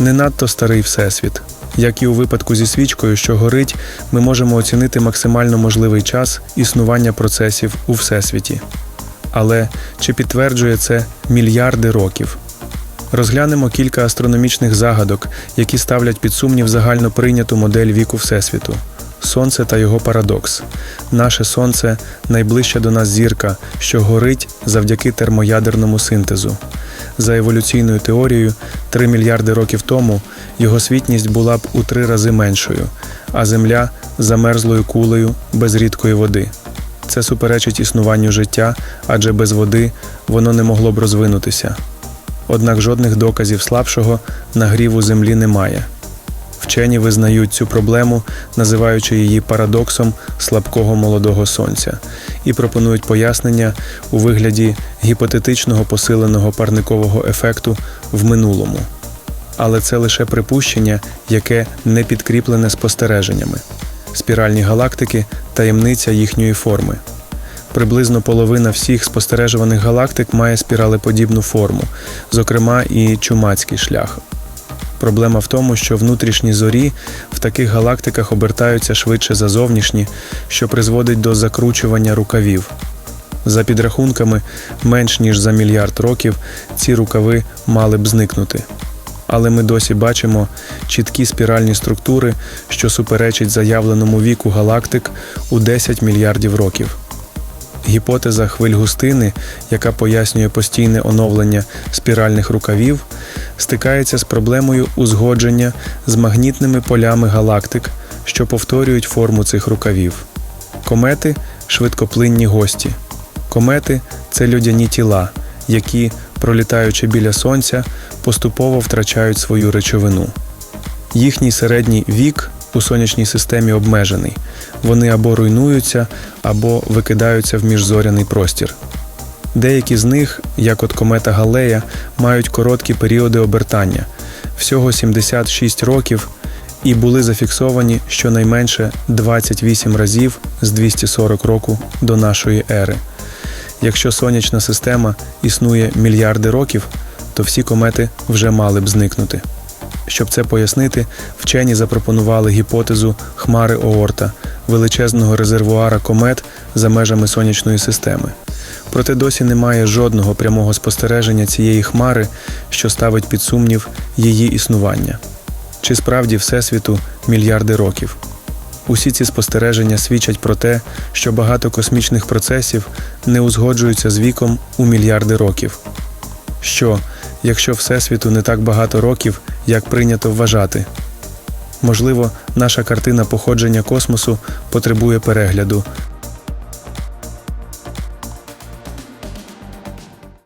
Не надто старий всесвіт. Як і у випадку зі свічкою, що горить, ми можемо оцінити максимально можливий час існування процесів у всесвіті. Але чи підтверджує це мільярди років? Розглянемо кілька астрономічних загадок, які ставлять під сумнів загально прийняту модель віку Всесвіту. Сонце та його парадокс. Наше сонце найближча до нас зірка, що горить завдяки термоядерному синтезу. За еволюційною теорією, 3 мільярди років тому його світність була б у три рази меншою, а Земля замерзлою кулею без рідкої води. Це суперечить існуванню життя, адже без води воно не могло б розвинутися. Однак жодних доказів слабшого нагріву Землі немає. Вчені визнають цю проблему, називаючи її парадоксом слабкого молодого сонця, і пропонують пояснення у вигляді гіпотетичного посиленого парникового ефекту в минулому. Але це лише припущення, яке не підкріплене спостереженнями. Спіральні галактики таємниця їхньої форми. Приблизно половина всіх спостережуваних галактик має спіралеподібну форму, зокрема і чумацький шлях. Проблема в тому, що внутрішні зорі в таких галактиках обертаються швидше за зовнішні, що призводить до закручування рукавів. За підрахунками, менш ніж за мільярд років ці рукави мали б зникнути. Але ми досі бачимо чіткі спіральні структури, що суперечить заявленому віку галактик у 10 мільярдів років. Гіпотеза хвиль густини, яка пояснює постійне оновлення спіральних рукавів, стикається з проблемою узгодження з магнітними полями галактик, що повторюють форму цих рукавів. Комети швидкоплинні гості. Комети це людяні тіла, які, пролітаючи біля сонця, поступово втрачають свою речовину. Їхній середній вік у сонячній системі обмежений. Вони або руйнуються, або викидаються в міжзоряний простір. Деякі з них, як от комета Галея, мають короткі періоди обертання всього 76 років, і були зафіксовані щонайменше 28 разів з 240 року до нашої ери. Якщо сонячна система існує мільярди років, то всі комети вже мали б зникнути. Щоб це пояснити, вчені запропонували гіпотезу хмари Оорта, величезного резервуара комет за межами сонячної системи. Проте досі немає жодного прямого спостереження цієї хмари, що ставить під сумнів її існування. Чи справді Всесвіту мільярди років? Усі ці спостереження свідчать про те, що багато космічних процесів не узгоджуються з віком у мільярди років. Що, якщо Всесвіту не так багато років, як прийнято вважати? Можливо, наша картина походження космосу потребує перегляду,